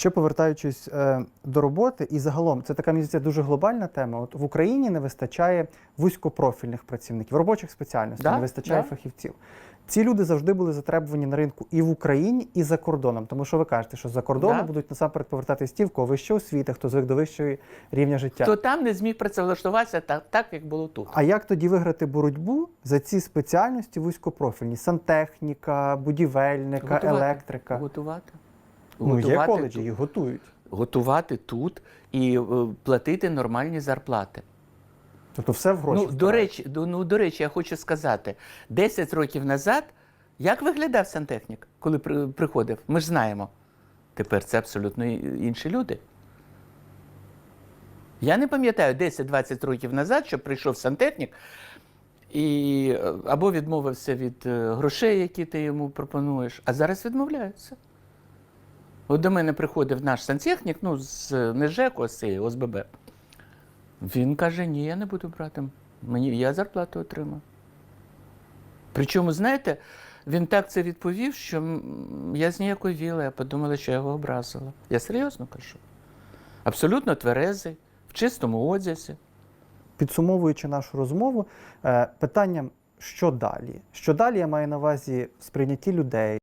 Ще повертаючись е, до роботи, і загалом це така здається, дуже глобальна тема. От в Україні не вистачає вузькопрофільних працівників, робочих спеціальностей, Да, не вистачає да. фахівців. Ці люди завжди були затребувані на ринку і в Україні, і за кордоном. Тому що ви кажете, що за кордоном Да. будуть насамперед повертатись ті, в кого вища освіта, хто звик до вищої рівня життя. Хто там не зміг працевлаштуватися так, так як було тут. А як тоді виграти боротьбу за ці спеціальності вузькопрофільні? Сантехніка, будівельника, Готувати. електрика. Готувати. Ну, є коледжі, їх готують. Готувати тут і е, платити нормальні зарплати. Тобто все в гроші. Ну, до речі, до- ну, до речі, я хочу сказати, 10 років назад, як виглядав сантехнік, коли при- приходив? Ми ж знаємо. Тепер це абсолютно інші люди. Я не пам'ятаю 10-20 років назад, що прийшов сантехнік і е, або відмовився від е, грошей, які ти йому пропонуєш, а зараз відмовляється. От до мене приходив наш сантехнік, ну, з не з цієї ОСББ. Він каже: ні, я не буду брати. Мені я зарплату отримаю. Причому, знаєте, він так це відповів, що я зніяковіла, я подумала, що я його образила. Я серйозно кажу. Абсолютно тверезий, в чистому одязі. Підсумовуючи нашу розмову, е, питанням, що далі? Що далі я маю на увазі в сприйнятті людей,